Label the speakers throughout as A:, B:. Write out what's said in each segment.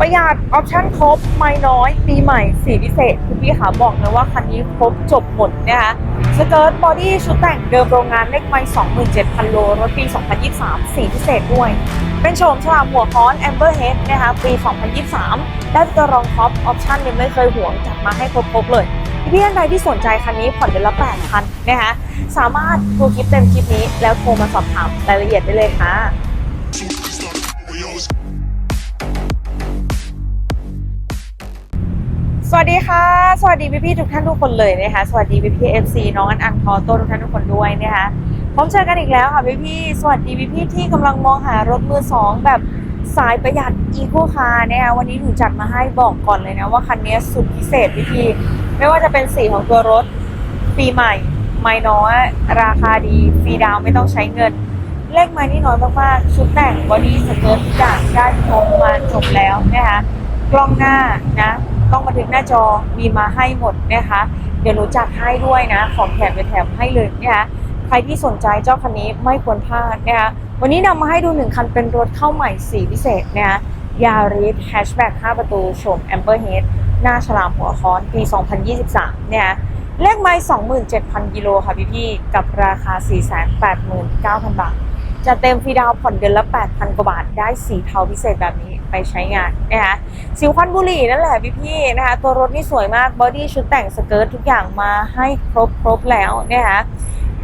A: ประหยัดออปชั่นครบ ไม่น้อย ปีใหม่สีพิเศษ คุณพี่ขาบอกเลยว่าคันนี้ครบจบหมดนะคะสเกิร์ตบอดี้ชุดแต่งเดิมโรงงานเลขไม่27,000 โล รถปี 2023 สีพิเศษด้วย เป็นโฉมฉลามหัวค้อน Amber Head นะคะปี 2023 ได้ตัวรองท็อปออปชั่นยังไม่เคยห่วงจัดมาให้ครบๆเลยพี่ท่านใดที่สนใจคันนี้ผ่อนเดือนละ8,000นะคะสามารถดูคลิปเต็มคลิปนี้แล้วโทรมาสอบถามรายละเอียดได้เลยค่ะ สวัสดีค่ะ สวัสดีพี่พี่ทุกท่านทุกคนเลยนะคะ สวัสดีพี่พี่เอฟซีน้องอันอันทอโต้ทุกท่านทุกคนด้วยนะคะพบเจอกันอีกแล้วค่ะพี่พี่สวัสดีพี่พี่ที่กำลังมองหารถมือสองแบบสายประหยัดอีโคคาร์นะคะวันนี้หนูจัดมาให้บอกก่อนเลยนะว่าคันนี้สุดพิเศษพี่พี่ไม่ว่าจะเป็นสีของตัวรถปีใหม่ ไม่น้อยราคาดีฟรีดาวไม่ต้องใช้เงินเลขไม้นี่น้อยมากๆชุดแต่งบอดี้สเกิร์ตทุกอย่างได้ครบมาจบแล้วนะคะ กล้องหน้านะกล้องบันทึกหน้าจอมีมาให้หมดนะคะ เดี๋ยวหนูจัดให้ด้วยนะ ของแถมไปแถมให้เลยนะคะใครที่สนใจเจ้าคันนี้ไม่ควรพลาดนะคะวันนี้นำมาให้ดูหนึ่งคันเป็นรถเข้าใหม่สีพิเศษนะคะยาริสแฮชแบ็ก5ประตูโฉมแอมเบอร์เฮดหน้าฉลามหัวค้อนปี 2023 เนี่ยเลขไม้27,000 กิโลค่ะพี่พี่ๆกับราคา 489,000 บาท จะเต็มฟรีดาวผ่อนเดือนละ 8,000 กว่าบาท ได้สีเทาพิเศษแบบนี้ไปใช้งานนะคะสิวควันบุหรี่นั่นแหละพี่พี่ๆนะคะ ตัวรถนี่สวยมากบอดี้ชุดแต่งสเกิร์ตทุกอย่างมาให้ครบครบแล้วนะคะ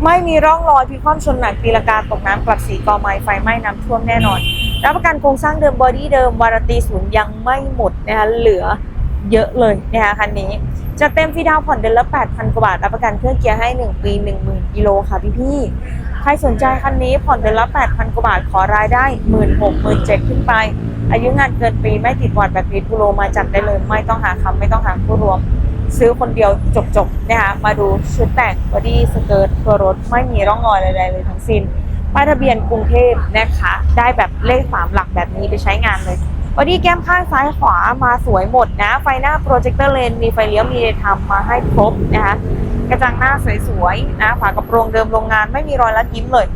A: ไม่มีร่องรอยพิคว่ำชนหนักตีลกาตกน้ำกลับสีกอไม้ไฟไหม้น้ำท่วมแน่นอน รับประกันโครงสร้างเดิมบอดี้เดิมวารตีศูนย์ยังไม่หมดนะคะเหลือเยอะเลยนะคะคันนี้จะเต็มฟรีดาวผ่อนเดือนละ 8,000 กว่าบาท รับประกันเครื่องเกียร์ให้ 1 ปี 10,000 กิโลค่ะพี่พี่ ใครสนใจคันนี้ผ่อนเดือนละ 8,000 กว่าบาท ขอรายได้ 16,000 17,000ขึ้นไป อายุงานเกินปีไม่ติดวัดแบบพีทบุโรมาจัดได้เลย ไม่ต้องหาคำไม่ต้องหาผู้รวม ซื้อคนเดียวจบๆนะคะมาดูชุดแต่งบอดี้สเกิร์ตตัวรถไม่มีร่องรอยใดๆเลยทั้งสิ้นป้ายทะเบียนกรุงเทพนะคะ ได้แบบเลขสามหลักแบบนี้ไปใช้งานเลยบอดี้แก้มข้างซ้ายขวามาสวยหมดนะ ไฟหน้าโปรเจคเตอร์เลน มีไฟเลี้ยวมีเลนทำมาให้ครบนะคะ กระจังหน้าสวยๆนะฝากระโปรงเดิมโรงงานไม่มีรอยลัดยิ้มเลย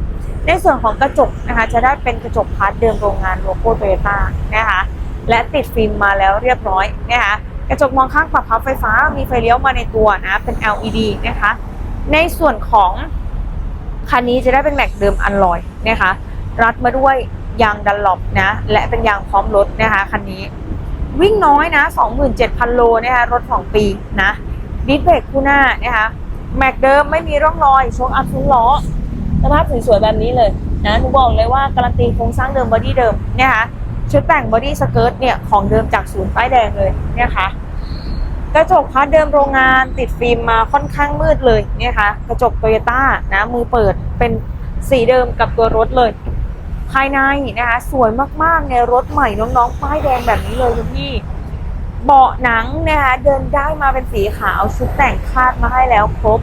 A: ในส่วนของกระจกนะคะจะได้เป็นกระจกพาร์ทเดิมโรงงานโลโก้โตโยต้านะคะและติดฟิล์มมาแล้วเรียบร้อยนะคะกระจกมองข้างปรับพับไฟฟ้ามีไฟเลี้ยวมาในตัวนะเป็น LED นะคะในส่วนของคันนี้จะได้เป็นแม็กเดิมอันลอยนะคะรัดมาด้วยยางดันหลบนะและเป็นยางพร้อมรถนะคะคันนี้วิ่งน้อยนะ 27,000 โลนะคะรถ 2 ปีนะดิสเบรกคู่หน้านะคะ แม็กเดิมไม่มีร่องรอยโชคอัพทุนล้อสภาพสวยๆแบบนี้เลยนะหนูบอกเลยว่าการันตีโครงสร้างเดิมบอดี้เดิมนะคะชุดแต่งบอดี้สเกิร์ตเนี่ยของเดิมจากศูนย์ป้ายแดงเลยเนะคะกระจกพาร์ทเดิมโรงงานติดฟิล์มมาค่อนข้างมืดเลยเนี่ยค่ะกระจกโตโยต้านะมือเปิดเป็นสีเดิมกับตัวรถเลย ภายในนะคะสวยมากๆในรถใหม่น้องๆป้ายแดงแบบนี้เลยคุณพี่ เบาะหนังนะคะเดินได้มาเป็นสีขาวชุดแต่งคาดมาให้แล้วครบ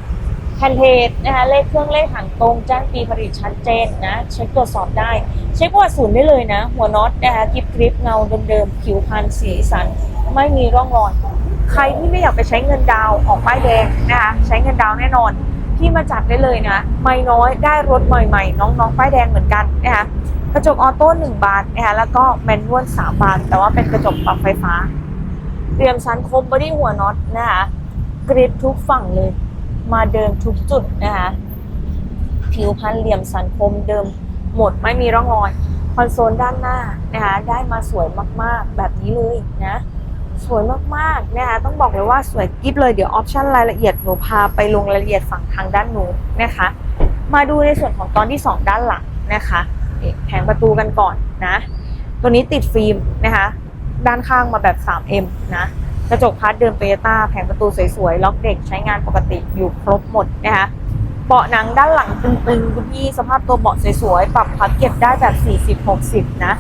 A: แผ่นเพจนะคะเลขเครื่องเลขถังตรงแจ้งปีผลิตชัดเจนนะเช็คตรวจสอบได้ เช็ควัติศูนย์ได้เลยนะ หัวน็อตนะคะกริบกริบเงาเดิมๆผิวพรรณสีสัน ไม่มีร่องรอยใครที่ไม่อยากไปใช้เงินดาวออกป้ายแดงนะคะใช้เงินดาวแน่นอนที่มาจัดได้เลยนะไม่น้อยได้รถใหม่ๆ น้องๆป้ายแดงเหมือนกันนะคะกระจกออโต้หนึ่งบานนะคะแล้วก็แมนนวลสามบานแต่ว่าเป็นกระจกปรับไฟฟ้า เตรียมชั้นคมบอดี้หัวน็อตนะคะกริดทุกฝั่งเลย มาเดิมทุกจุดนะคะผิวพันเหลี่ยมสันคมเดิมหมดไม่มีร่องรอยคอนโซลด้านหน้านะคะได้มาสวยมากๆแบบนี้เลยนะสวยมากๆนะคะต้องบอกเลยว่าสวยกิ๊บเลยเดี๋ยวออปชั่นรายละเอียดหนูพาไปลงรายละเอียดฝั่งทางด้านนู้นนะคะ มาดูในส่วนของตอนที่ 2 ด้านหลังนะคะแผงประตูกันก่อนนะ ตัวนี้ติดฟิล์มนะคะ ด้านข้างมาแบบ 3M นะ กระจกพาร์ทเดิมโตโยต้าแผงประตูสวยๆ ล็อกเด็กใช้งานปกติอยู่ครบหมดนะคะเบาะหนังด้านหลังตึงๆคุณพี่สภาพตัวเบาะสวยๆ ปรับพับเก็บได้แบบ 40-60 นะ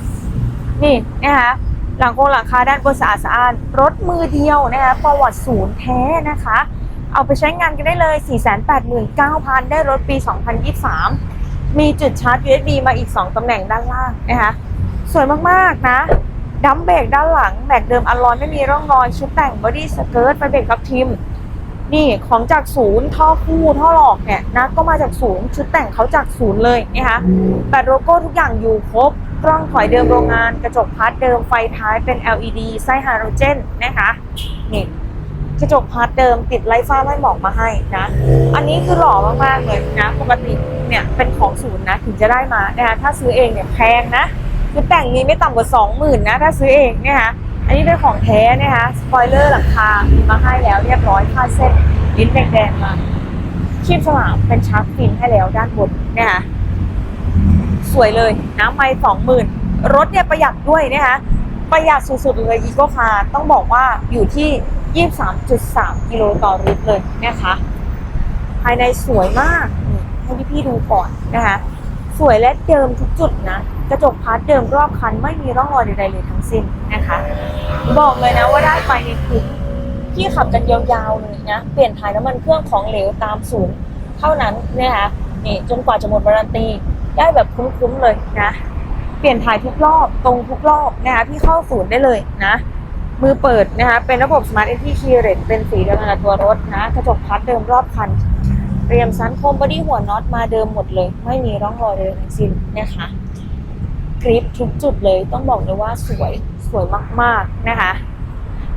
A: นี่นะคะหลังโครงหลังคาด้านบนสะอาดสะอาดรถมือเดียวนะคะประวัติศูนย์แท้นะคะ เอาไปใช้งานกันได้เลย 489,000 ได้รถปี 2023 มีจุดชาร์จ USB มาอีก 2 ตำแหน่งด้านล่างนะคะสวยมาก ๆ นะ ดัมเบรกด้านหลังแบกเดิมอลลอยไม่มีร่องรอยชุดแต่งบอดี้สเกิร์ตไฟเบรกกับทิม นี่ของจากศูนย์ท่อคู่ท่อหลอกเนี่ยนะก็มาจากศูนย์ชุดแต่งเขาจากศูนย์เลยนะคะแต่โลโก้ทุกอย่างอยู่ครบกล้องถอยเดิมโรงงานกระจกพัดเดิมไฟท้ายเป็น LED ไส้ไฮาโลเจนนะคะนี่กระจกพัดเดิมติดไลท์ฟ้าไล่หมอกมาให้นะ อันนี้คือหล่อมากๆเลยนะ ปกติเนี่ยเป็นของศูนย์นะถึงจะได้มานะคะถ้าซื้อเองเนี่ยแพงนะ คือแต่งนี้ไม่ต่ำกว่าสองหมื่นนะถ้าซื้อเองเนะคะอันนี้เป็นของแท้นะคะสปอยเลอร์หลังคามีมาให้แล้วเรียบร้อยค่าเส้นลิ้นแดงๆมาชีพฉลามเป็นชาร์กฟินให้แล้วด้านบนนะคะสวยเลยน้ำไม่สองหมื่นรถเนี่ยประหยัดด้วยนะคะประหยัดสุดๆเลยอีโกคาต้องบอกว่าอยู่ที่ 23.3 กิโลต่อลิตรเลยนะคะภายในสวยมากให้พี่ๆดูก่อนนะคะสวยและเดิมทุกจุดนะ กระจกพาร์ทเดิมรอบคันไม่มีร่องรอยใดๆเลยทั้งสิ้นนะคะ บอกเลยนะว่าได้ไปในคุ้มที่ขับกันยาวๆเลยนะ เปลี่ยนถ่ายน้ำมันเครื่องของเหลวตามศูนย์เท่านั้นนะคะนี่จนกว่าจะหมดวารันตี ได้แบบคุ้มๆเลยนะ เปลี่ยนถ่ายทุกรอบตรงทุกรอบนะคะพี่เข้าศูนย์ได้เลยนะ มือเปิดนะคะเป็นระบบ Smart Entry Key r a t เป็นสีเดียวกันกับตัวรถนะกระจกพัดเดิมรอบคันเรียมซันโคมบอดี้หัวน็อตมาเดิมหมดเลย ไม่มีร่องรอยเลยทั้งสิ้นนะคะ กริปทุกจุดเลยต้องบอกเลยว่าสวยสวยมากๆนะคะ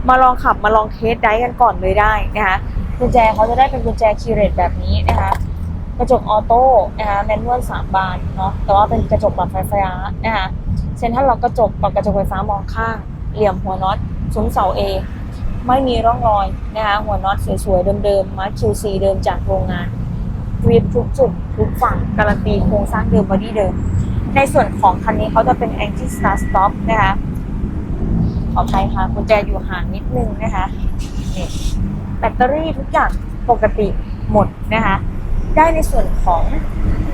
A: มาลองขับมาลองเทสได้กันก่อนเลยได้นะคะกุญแจเขาจะได้เป็นกุญแจคีเรตแบบนี้นะคะกระจกออโต้นะคะแมนนวลสามบานเนาะแต่ว่าเป็นกระจกปรับไฟฟ้านะคะเซ็นทรัลล็อกกระจกปรับกระจกไฟฟ้ามองข้างเหลี่ยมหัวน็อตซุ้มเสาเอไม่มีร่องรอยนะคะหัวน็อตสวยๆเดิมๆมา QC เดิมจากโรงงานกริปทุกจุดทุกฝั่งการันตีโครงสร้างเดิมบอดี้เดิม ในส่วนของคันนี้เขาจะเป็น anti start stop นะคะขออภัยค่ะกุญแจอยู่ห่างนิดนึงนะคะนี่แบตเตอรี่ทุกอย่างปกติหมดนะคะ ได้ในส่วนของ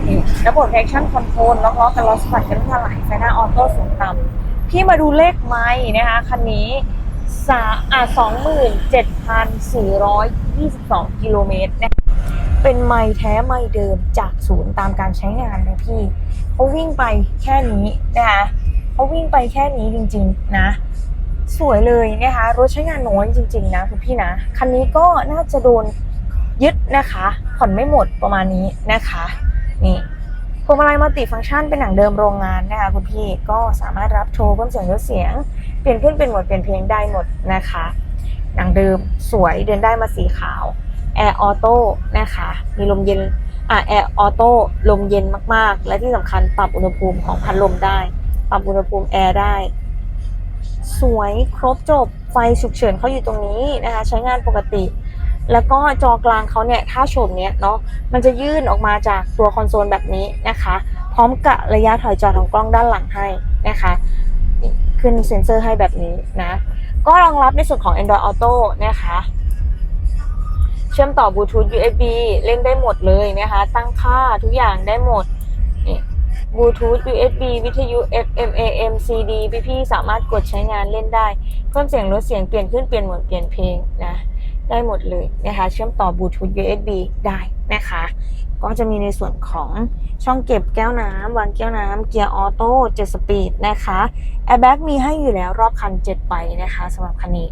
A: นี่ระบบ traction control ล็อกล้อกันล้อสะบัดกันทุกไหลไฟหน้าออโต้สูงต่ำพี่มาดูเลขไม้นะคะคันนี้สาอ่าสองหมื่นเจ็ดพันสี่ร้อยยี่สิบสองกิโลเมตรนะคะ เป็นไม้แท้ไม้เดิมจากศูนย์ตามการใช้งานนะพี่เขาวิ่งไปแค่นี้นะคะเขาวิ่งไปแค่นี้จริง ๆ นะ สวยเลยนะคะรถใช้งานน้อยจริง ๆ นะคุณพี่นะคันนี้ก็น่าจะโดนยึดนะคะ ผ่อนไม่หมดประมาณนี้นะคะนี่พวงมาลัยมัลติฟังก์ชันเป็นหนังเดิมโรงงานนะคะคุณพี่ก็สามารถรับโชว์เพิ่มเสียงลดเสียง เปลี่ยนขึ้นเป็นหมดเปลี่ยนเพลงได้หมดนะคะ หนังเดิมสวยเดินได้มาสีขาว แอร์ออโต้นะคะ มีลมเย็นอ่าแอร์ออโต้ลมเย็นมากๆ และที่สำคัญปรับอุณหภูมิของพัดลมได้ ปรับอุณหภูมิแอร์ได้ สวยครบจบไฟฉุกเฉินเขาอยู่ตรงนี้นะคะ ใช้งานปกติ แล้วก็จอกลางเขาเนี่ยถ้าชมเนี้ยเนาะมันจะยื่นออกมาจากตัวคอนโซลแบบนี้นะคะ พร้อมกับระยะถอยจอของกล้องด้านหลังให้นะคะ ขึ้นเซ็นเซอร์ให้แบบนี้นะ ก็รองรับในส่วนของ Android Auto นะคะ เชื่อมต่อบลูทูธ USB เล่นได้หมดเลยนะคะ ตั้งค่าทุกอย่างได้หมดนี่บลูทูธ USB วิทยุ FM AM CD พี่ๆสามารถกดใช้งานเล่นได้ เพิ่มเสียงลดเสียงเปลี่ยนขึ้นเปลี่ยนหมดเปลี่ยนเพลงนะได้หมดเลยนะคะ เชื่อมต่อบลูทูธ USB ได้นะคะ ก็จะมีในส่วนของช่องเก็บแก้วน้ำวางแก้วน้ำเกียร์ออโต้7สปีดนะคะแอร์แบ็กมีให้อยู่แล้วรอบคัน7ใบนะคะสำหรับคันนี้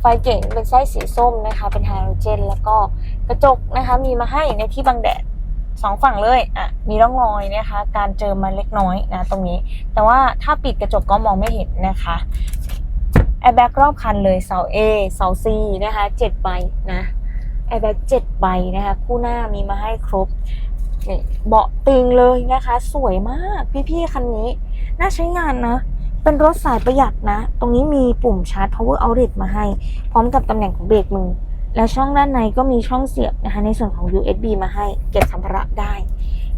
A: ไฟเก่งเป็นไส้สีส้มนะคะ เป็นไฮโดรเจน แล้วก็กระจกนะคะ มีมาให้ในที่บังแดดสองฝั่งเลยอะมีร่องรอยนะคะ การเจอมาเล็กน้อยนะตรงนี้ แต่ว่าถ้าปิดกระจกก็มองไม่เห็นนะคะแอร์แบ็กรอบคันเลยเสา A เสา C นะคะเจ็ดใบนะแอร์แบ็กเจ็ดใบนะคะ คู่หน้ามีมาให้ครบเบาะตึงเลยนะคะ สวยมากพี่ๆคันนี้ น่าใช้งานนะ เป็นรถสายประหยัดนะ ตรงนี้มีปุ่มชาร์จ power outlet มาให้ พร้อมกับตำแหน่งของเบรกมือ แล้วช่องด้านในก็มีช่องเสียบนะคะ ในส่วนของ USB มาให้ เก็บสัมภาระได้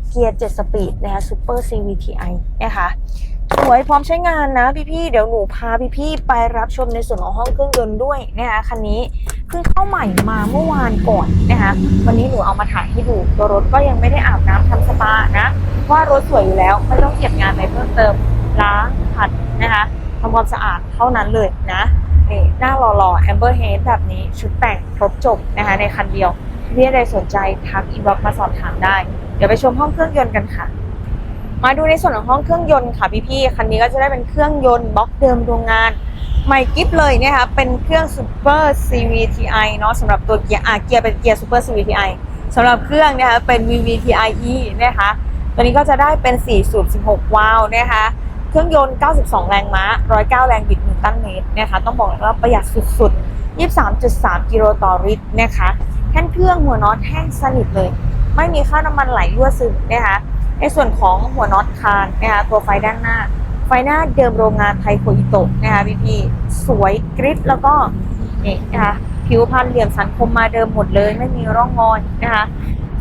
A: เกียร์ 7 สปีดนะคะ Super CVTi นะคะสวยพร้อมใช้งานนะพี่ๆ เดี๋ยวหนูพาพี่ๆ ไปรับชมในส่วนของห้องเครื่องยนต์ด้วยนะคะคันนี้เพิ่งเข้าใหม่มาเมื่อวานก่อนนะคะ วันนี้หนูเอามาถ่ายให้ดูตัวรถก็ยังไม่ได้อาบน้ำทำสปานะ ว่ารถสวยอยู่แล้วไม่ต้องเก็บงานอะไรเพิ่มเติมล้าง นะคะทำความสะอาดเท่านั้นเลยนะนี่หน้าหล่อๆ Amber Head แบบนี้ชุดแต่งครบจบนะคะในคันเดียวพี่ใดสนใจทักอินบ็อกมาสอบถามได้ เดี๋ยวไปชมห้องเครื่องยนต์กันค่ะ มาดูในส่วนของห้องเครื่องยนต์ค่ะพี่ๆคันนี้ก็จะได้เป็นเครื่องยนต์บล็อกเดิมโรงงานใหม่กิฟเลยนะคะเป็นเครื่อง Super CVTi เนาะสำหรับตัวเกียร์อะเกียร์เป็นเกียร์ Super CVTi สำหรับเครื่องนะคะเป็น VVTi E นะคะตัวนี้ก็จะได้เป็น4สูบ16 วาล์วนะคะ เครื่องยนต์ 92 แรงม้า 109 แรงบิดนิวตันเมตรนะคะ ต้องบอกเลยว่าประหยัดสุดๆ 23.3 กิโลต่อลิตรนะคะแท่นเครื่องหัวน็อตแห้งสนิทเลย ไม่มีค่าน้ำมันไหลรั่วซึมนะคะในส่วนของหัวน็อตคานนะคะตัวไฟด้านหน้า ไฟหน้าเดิมโรงงานไทโคอิโตะนะคะพี่พี่ๆสวยกริบแล้วก็นี่นะคะผิวพันเหลี่ยมสันคมมาเดิมหมดเลย ไม่มีร่องรอยนะคะ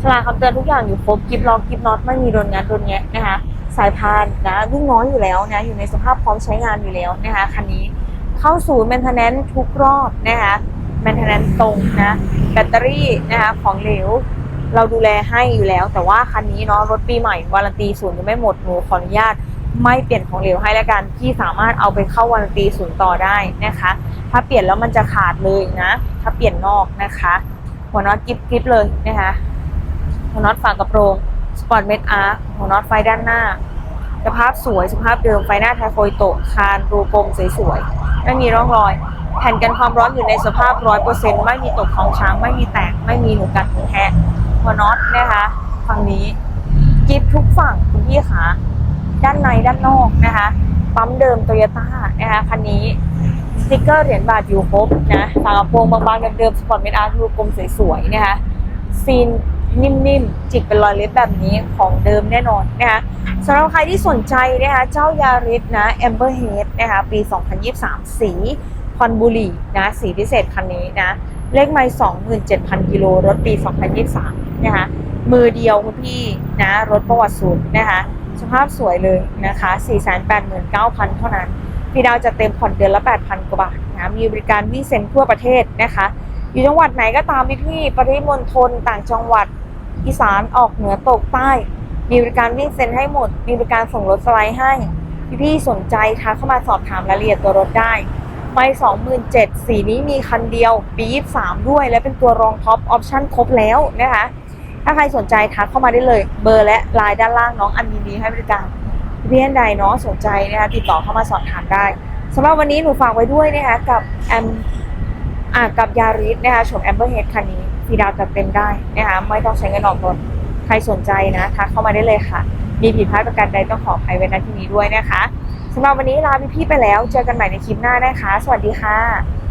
A: ฉลากคำเตือนทุกอย่างอยู่ครบกิฟล็อกกิฟน็อตไม่มีโดนงานโดนแงะนะคะ สายพานนะวิ่งน้อยอยู่แล้วนะอยู่ในสภาพพร้อมใช้งานอยู่แล้วนะคะคันนี้เข้าสู่ maintenance ทุกรอบนะคะ maintenance ตรงนะแบตเตอรี่นะคะของเหลวเราดูแลให้อยู่แล้ว แต่ว่าคันนี้เนาะรถปีใหม่วารันตีศูนย์ยังไม่หมดหนูขออนุญาตไม่เปลี่ยนของเหลวให้แล้วกันที่สามารถเอาไปเข้าวารันตีศูนย์ต่อได้นะคะ ถ้าเปลี่ยนแล้วมันจะขาดเลยนะ ถ้าเปลี่ยนนอกนะคะ หัวน็อตกิฟกิฟเลยนะคะหัวน็อตฝากระโปรง สปอร์ตเมดอาร์คหัวน็อตไฟด้านหน้าสภาพสวยสภาพเดิมไฟหน้าไทโคยโตะคานรูกลมสวยๆไม่มีร่องรอย แผ่นกันความร้อนอยู่ในสภาพร้อยเปอร์เซ็นต์ไม่มีตกของช้างไม่มีแตก ไม่มีหนูกัดหนูแทะหัวน็อตนะคะฝั่งนี้กิฟทุกฝั่งคุณพี่คะด้านในด้านนอกนะคะปั๊มเดิมโตโยต้านะคะคันนี้สติกเกอร์เหรียญบาทอยู่ครบนะฝากระโปรงบางๆเดิมๆสปอร์ตเมดอาร์รูกลมสวยๆนะคะซีน นิ่มๆ จิกเป็นรอยเล็บแบบนี้ของเดิมแน่นอนนะคะสำหรับใครที่สนใจนะคะเจ้ายาริสนะ Amber Head นะคะปี 2023 สีคอนบุรีนะสีพิเศษคันนี้นะ เลขไม่27,000 กิโลรถปี 2023 นะคะมือเดียวคุณพี่นะรถประวัติศูนย์นะคะสภาพสวยเลยนะคะ 489,000 เท่านั้นพี่ดาวจะเต็มผ่อนเดือนละ 8,000 กว่าบาทนะมีบริการวิ่งเซ็นทั่วประเทศนะคะ อยู่จังหวัดไหนก็ตามพี่พี่ปริมณฑลต่างจังหวัด อีสานออกเหนือตกใต้ มีบริการวิ่งเซ็นให้หมด มีบริการส่งรถสไลด์ให้พี่พี่ๆสนใจทักเข้ามาสอบถามรายละเอียดตัวรถได้ไม่สองหมื่นเจ็ดสีนี้มีคันเดียว ปียี่สามด้วย และเป็นตัวรองท็อปออปชั่นครบแล้วนะคะ ถ้าใครสนใจทักเข้ามาได้เลย เบอร์และไลน์ด้านล่างน้องอันมีนี้ให้บริการพี่ท่านใดเนาะสนใจนะคะติดต่อเข้ามาสอบถามได้สำหรับวันนี้หนูฝากไว้ด้วยนะคะกับแอมอะกับยาริสนะคะชมแอมเบอร์เฮดคันนี้ ฟรีดาวจัดเต็มได้นะคะไม่ต้องใช้เงินออกรถใครสนใจนะทักเข้ามาได้เลยค่ะ มีผิดพลาดประการใดต้องขออภัยไว้ณที่นี้ด้วยนะคะสำหรับวันนี้ลาพี่ๆไปแล้ว เจอกันใหม่ในคลิปหน้านะคะ สวัสดีค่ะ